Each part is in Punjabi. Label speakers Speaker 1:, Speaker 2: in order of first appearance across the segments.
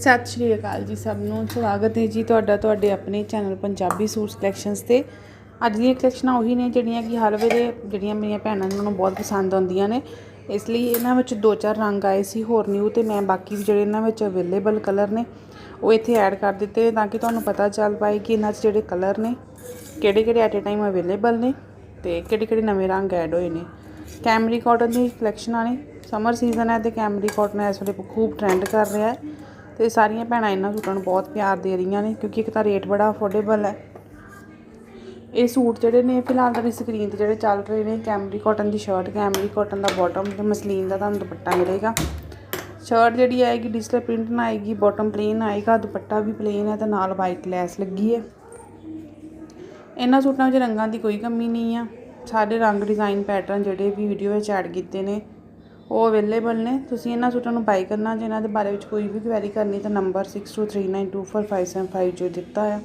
Speaker 1: ਸਤਿ ਸ਼੍ਰੀ ਅਕਾਲ ਜੀ ਸਭ ਨੂੰ। ਸਵਾਗਤ ਹੈ ਜੀ ਤੁਹਾਡਾ ਤੁਹਾਡੇ ਆਪਣੇ ਚੈਨਲ ਪੰਜਾਬੀ ਸੂਟ ਕਲੈਕਸ਼ਨਸ ਤੇ। ਅੱਜ ਦੀਆਂ ਕਲੈਕਸ਼ਨਾਂ ਉਹੀ ਨੇ ਜਿਹੜੀਆਂ ਕਿ ਹਰ ਵੇਲੇ ਜਿਹੜੀਆਂ ਮੇਰੀਆਂ ਭੈਣਾਂ ਨੂੰ ਬਹੁਤ ਪਸੰਦ ਆਉਂਦੀਆਂ ਨੇ। ਇਸ ਲਈ ਇਹਨਾਂ ਵਿੱਚ ਦੋ ਚਾਰ ਰੰਗ ਆਏ ਸੀ, ਹੋਰ ਨਿਊ ਤੇ ਮੈਂ ਬਾਕੀ ਜਿਹੜੇ ਇਹਨਾਂ ਵਿੱਚ ਅਵੇਲੇਬਲ ਕਲਰ ਨੇ, ਉਹ ਇੱਥੇ ਐਡ ਕਰ ਦਿੱਤੇ ਤਾਂ ਕਿ ਤੁਹਾਨੂੰ ਪਤਾ ਚੱਲ ਪਾਏ ਕਿ ਇਹਨਾਂ 'ਚ ਜਿਹੜੇ ਕਲਰ ਨੇ ਕਿਹੜੇ ਕਿਹੜੇ ਐਟ ਅ ਟਾਈਮ ਅਵੇਲੇਬਲ ਨੇ ਤੇ ਕਿਹੜੇ ਕਿਹੜੇ ਨਵੇਂ ਰੰਗ ਐਡ ਹੋਏ ਨੇ। ਕੈਮਰੀ ਕਾਟਨ ਦੀ ਕਲੈਕਸ਼ਨਾਂ ਨੇ। ਸਮਰ ਸੀਜ਼ਨ ਹੈ ਤੇ ਕੈਮਰੀ ਕਾਟਨ ਇਸ ਵੇਲੇ ਖੂਬ ਟ੍ਰੈਂਡ ਕਰ ਰਿਹਾ ਹੈ। ਤੇ ਸਾਰੀਆਂ ਭੈਣਾਂ ਇਹਨਾਂ ਸੂਟਾਂ ਨੂੰ ਬਹੁਤ ਪਿਆਰ ਦੇ ਰਹੀਆਂ ਨੇ ਕਿਉਂਕਿ ਇੱਕ ਤਾਂ ਰੇਟ ਬੜਾ ਅਫੋਰਡੇਬਲ ਹੈ। ਇਹ ਸੂਟ ਜਿਹੜੇ ਨੇ ਫਿਲਹਾਲ ਤਾਂ ਸਕਰੀਨ ਤੇ ਜਿਹੜੇ ਚੱਲ ਰਹੇ ਨੇ ਕੈਮਰੀ ਕਾਟਨ ਦੀ ਸ਼ਰਟ ਕੈਮਰੀ ਕਾਟਨ ਦਾ ਬਾਟਮ ਤੇ ਮਸਲੀਨ ਦਾ ਤੁਹਾਨੂੰ ਦੁਪੱਟਾ ਮਿਲੇਗਾ। ਸ਼ਰਟ ਜਿਹੜੀ ਆਏਗੀ ਡਿਜੀਟਲ ਪ੍ਰਿੰਟ ਨਾ ਆਏਗੀ ਬਾਟਮ ਪਲੇਨ ਆਏਗਾ, ਦੁਪੱਟਾ ਵੀ ਪਲੇਨ ਹੈ ਤੇ ਨਾਲ ਵਾਈਟ ਲੈਸ ਲੱਗੀ ਹੈ। ਇਹਨਾਂ ਸੂਟਾਂ ਵਿੱਚ ਰੰਗਾਂ ਦੀ ਕੋਈ ਕਮੀ ਨਹੀਂ ਆ। ਸਾਰੇ ਰੰਗ ਡਿਜ਼ਾਈਨ ਪੈਟਰਨ ਜਿਹੜੇ ਵੀ ਵੀਡੀਓ ਵਿੱਚ ਐਡ ਕੀਤੇ ਨੇ ਉਹ ਅਵੇਲੇਬਲ ਨੇ। ਤੁਸੀਂ ਇਹਨਾਂ ਸੂਟਾਂ ਨੂੰ ਬਾਈ ਕਰਨਾ। ਜੇ ਇਹਨਾਂ ਦੇ ਬਾਰੇ ਵਿੱਚ ਕੋਈ ਵੀ ਕੁਐਰੀ ਕਰਨੀ, ਤਾਂ ਨੰਬਰ 6239245575 ਜੋ ਦਿੱਤਾ ਹੈ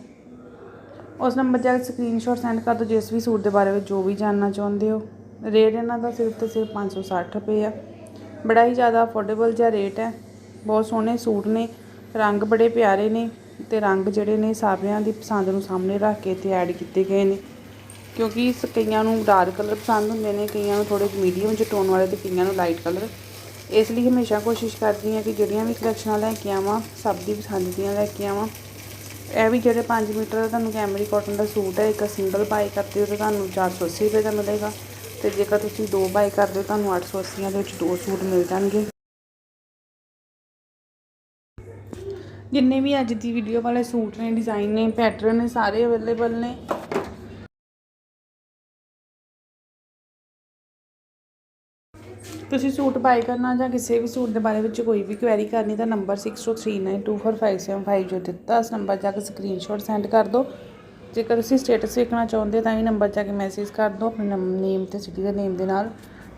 Speaker 1: ਉਸ ਨੰਬਰ 'ਤੇ ਸਕਰੀਨਸ਼ਾਟ ਸੈਂਡ ਕਰ ਦਿਓ। ਜਿਸ ਵੀ ਸੂਟ ਦੇ ਬਾਰੇ ਵਿੱਚ ਜੋ ਵੀ ਜਾਣਨਾ ਚਾਹੁੰਦੇ ਹੋ। ਰੇਟ ਇਹਨਾਂ ਦਾ ਸਿਰਫ ਤੇ ਸਿਰਫ 560 ਰੁਪਏ ਆ। ਬੜਾ ਹੀ ਜ਼ਿਆਦਾ ਅਫੋਰਡੇਬਲ ਜਿਹਾ ਰੇਟ ਹੈ। ਬਹੁਤ ਸੋਹਣੇ ਸੂਟ ਨੇ। ਰੰਗ ਬੜੇ ਪਿਆਰੇ ਨੇ ਤੇ ਰੰਗ ਜਿਹੜੇ ਨੇ ਸਾਰਿਆਂ ਦੀ ਪਸੰਦ ਨੂੰ ਸਾਹਮਣੇ ਰੱਖ ਕੇ ਤੇ ਐਡ ਕੀਤੇ ਗਏ ਨੇ। ਕਿਉਂਕਿ ਸ- ਕਈਆਂ ਨੂੰ ਡਾਰਕ ਕਲਰ ਪਸੰਦ ਹੁੰਦੇ ਨੇ, ਕਈਆਂ ਨੂੰ ਥੋੜੇ ਮੀਡੀਅਮ ਜਿਹੇ ਟੋਨ ਵਾਲੇ ਤੇ ਕਈਆਂ ਨੂੰ ਲਾਈਟ ਕਲਰ ਇਸ ਲਈ ਹਮੇਸ਼ਾ ਕੋਸ਼ਿਸ਼ ਕਰਦੀ ਹਾਂ ਕਿ ਜਿਹੜੀਆਂ ਵੀ ਕਲੈਕਸ਼ਨਾਂ ਲੈ ਕੇ ਆਵਾਂ, ਸਭ ਦੀ ਪਸੰਦ ਦੀਆਂ ਲੈ ਕੇ ਆਵਾਂ। ਇਹ ਵੀ ਜਿਹੜੇ 5 ਮੀਟਰ ਦਾ ਤੁਹਾਨੂੰ ਕੈਮਰੀ ਕਾਟਨ ਦਾ ਸੂਟ ਹੈ, ਇੱਕ ਸਿੰਗਲ ਬਾਈ ਕਰਦੇ ਹੋ ਤਾਂ ਤੁਹਾਨੂੰ 480 ਰੁਪਏ ਦਾ ਮਿਲੇਗਾ ਤੇ ਜੇਕਰ ਤੁਸੀਂ ਦੋ ਬਾਈ ਕਰਦੇ ਹੋ ਤੁਹਾਨੂੰ 880 ਦੇ ਵਿੱਚ ਦੋ ਸੂਟ ਮਿਲ ਜਾਣਗੇ। ਜਿੰਨੇ ਵੀ ਅੱਜ ਦੀ ਵੀਡੀਓ ਵਾਲੇ ਸੂਟ ਨੇ ਡਿਜ਼ਾਈਨ ਨੇ ਪੈਟਰਨ ਨੇ, ਸਾਰੇ ਅਵੇਲੇਬਲ ਨੇ। ਤੁਸੀਂ ਸੂਟ ਬਾਈ ਕਰਨਾ ਜਾਂ ਕਿਸੇ ਵੀ ਸੂਟ ਦੇ ਬਾਰੇ ਵਿੱਚ ਕੋਈ ਵੀ ਕੁਐਰੀ ਕਰਨੀ ਤਾਂ ਨੰਬਰ 6039245775 ਜੋ ਦਿੱਤਾ, ਇਸ ਨੰਬਰ ਜਾ ਕੇ ਸਕਰੀਨਸ਼ਾਟ ਸੈਂਡ ਕਰ ਦਿਓ। ਜੇਕਰ ਤੁਸੀਂ ਸਟੇਟਸ ਵੇਖਣਾ ਚਾਹੁੰਦੇ ਤਾਂ ਇਹ ਨੰਬਰ ਜਾ ਕੇ ਮੈਸੇਜ ਕਰ ਦਿਓ, ਆਪਣੇ ਨੇਮ ਤੇ ਸਿਟੀ ਦੇ ਨੇਮ ਦੇ ਨਾਲ।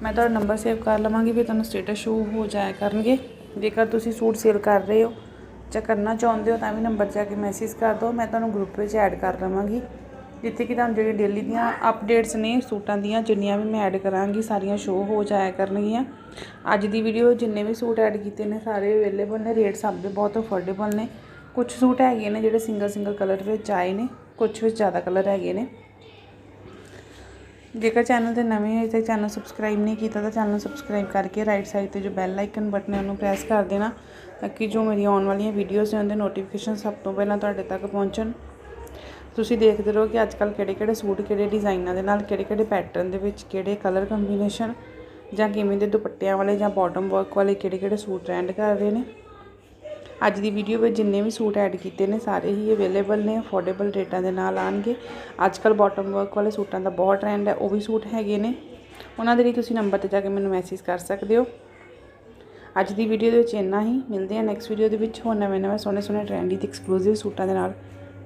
Speaker 1: ਮੈਂ ਤੁਹਾਡਾ ਨੰਬਰ ਸੇਵ ਕਰ ਲਵਾਂਗੀ ਵੀ ਤੁਹਾਨੂੰ ਸਟੇਟਸ ਸ਼ੋ ਹੋ ਜਾਇਆ ਕਰਨਗੇ। ਜੇਕਰ ਤੁਸੀਂ ਸੂਟ ਸੇਲ ਕਰ ਰਹੇ ਹੋ ਜਾਂ ਕਰਨਾ ਚਾਹੁੰਦੇ ਹੋ ਤਾਂ ਵੀ ਨੰਬਰ ਜਾ ਕੇ ਮੈਸੇਜ ਕਰ ਦਿਓ, ਮੈਂ ਤੁਹਾਨੂੰ ਗਰੁੱਪ ਵਿੱਚ ਐਡ ਕਰ ਲਵਾਂਗੀ। ਜਿੱਥੇ ਕਿ ਤੁਹਾਨੂੰ ਜਿਹੜੀ ਡੇਲੀ ਦੀਆਂ ਅਪਡੇਟਸ ਨੇ, ਸੂਟਾਂ ਦੀਆਂ, ਜਿੰਨੀਆਂ ਵੀ ਮੈਂ ਐਡ ਕਰਾਂਗੀ, ਸਾਰੀਆਂ ਸ਼ੋਅ ਹੋ ਜਾਇਆ ਕਰਨਗੀਆਂ। ਅੱਜ ਦੀ ਵੀਡੀਓ ਜਿੰਨੇ ਵੀ ਸੂਟ ਐਡ ਕੀਤੇ ਨੇ, ਸਾਰੇ ਅਵੇਲੇਬਲ ਨੇ ਰੇਟ ਸਭ ਦੇ ਬਹੁਤ ਅਫੋਰਡੇਬਲ ਨੇ। ਕੁਝ ਸੂਟ ਹੈਗੇ ਨੇ ਜਿਹੜੇ ਸਿੰਗਲ ਸਿੰਗਲ ਕਲਰ ਵਿੱਚ ਆਏ ਨੇ, ਕੁਝ ਵਿੱਚ ਜ਼ਿਆਦਾ ਕਲਰ ਹੈਗੇ ਨੇ। ਜੇਕਰ ਚੈਨਲ ਤੇ ਨਵੇਂ ਹੋਏ ਤਾਂ ਚੈਨਲ ਸਬਸਕ੍ਰਾਈਬ ਨਹੀਂ ਕੀਤਾ, ਤਾਂ ਚੈਨਲ ਸਬਸਕ੍ਰਾਈਬ ਕਰਕੇ ਰਾਈਟ ਸਾਈਡ ਤੇ ਜੋ ਬੈਲ ਆਈਕਨ ਬਟਨ ਹੈ, ਉਹਨੂੰ ਪ੍ਰੈਸ ਕਰ ਦੇਣਾ, ਤਾਂ ਕਿ ਜੋ ਮੇਰੀ ਆਉਣ ਵਾਲੀਆਂ ਵੀਡੀਓਜ਼ ਨੇ, ਉਹਦੇ ਨੋਟੀਫਿਕੇਸ਼ਨ ਸਭ ਤੋਂ ਪਹਿਲਾਂ ਤੁਹਾਡੇ ਤੱਕ ਪਹੁੰਚਣ। ਤੁਸੀਂ ਦੇਖਦੇ ਰਹੋ ਕਿ ਅੱਜ ਕੱਲ ਕਿਹੜੇ ਕਿਹੜੇ ਸੂਟ, ਕਿਹੜੇ ਡਿਜ਼ਾਈਨਾਂ ਦੇ ਨਾਲ, ਕਿਹੜੇ ਕਿਹੜੇ ਪੈਟਰਨ ਦੇ ਵਿੱਚ ਕਿਹੜੇ ਕਲਰ ਕੰਬੀਨੇਸ਼ਨ ਜਾਂ ਕਿਵੇਂ ਦੇ ਦੁਪੱਟਿਆਂ ਵਾਲੇ ਜਾਂ ਬਾਟਮ ਵਰਕ ਵਾਲੇ ਕਿਹੜੇ ਕਿਹੜੇ ਸੂਟ ਟ੍ਰੈਂਡ ਕਰ ਰਹੇ ਨੇ। ਅੱਜ ਦੀ ਵੀਡੀਓ ਵਿੱਚ ਜਿੰਨੇ ਵੀ ਸੂਟ ਐਡ ਕੀਤੇ ਨੇ, ਸਾਰੇ ਹੀ ਅਵੇਲੇਬਲ ਨੇ ਅਫੋਰਡੇਬਲ ਰੇਟਾਂ ਦੇ ਨਾਲ ਆਣਗੇ। ਅੱਜ ਕੱਲ ਬਾਟਮ ਵਰਕ ਵਾਲੇ ਸੂਟਾਂ ਦਾ ਬਹੁਤ ਟ੍ਰੈਂਡ ਹੈ, ਉਹ ਵੀ ਸੂਟ ਹੈਗੇ ਨੇ। ਉਹਨਾਂ ਦੇ ਲਈ ਤੁਸੀਂ ਨੰਬਰ ਤੇ ਜਾ ਕੇ ਮੈਨੂੰ ਮੈਸੇਜ ਕਰ ਸਕਦੇ ਹੋ। ਅੱਜ ਦੀ ਵੀਡੀਓ ਦੇ ਵਿੱਚ ਇੰਨਾ ਹੀ, ਮਿਲਦੇ ਹਾਂ ਨੈਕਸਟ ਵੀਡੀਓ ਦੇ ਵਿੱਚ ਹੋਰ ਨਵੇਂ ਨਵੇਂ ਸੋਹਣੇ ਸੋਹਣੇ ਟ੍ਰੈਂਡੀ ਤੇ ਐਕਸਕਲੂਸਿਵ ਸੂਟਾਂ ਦੇ ਨਾਲ।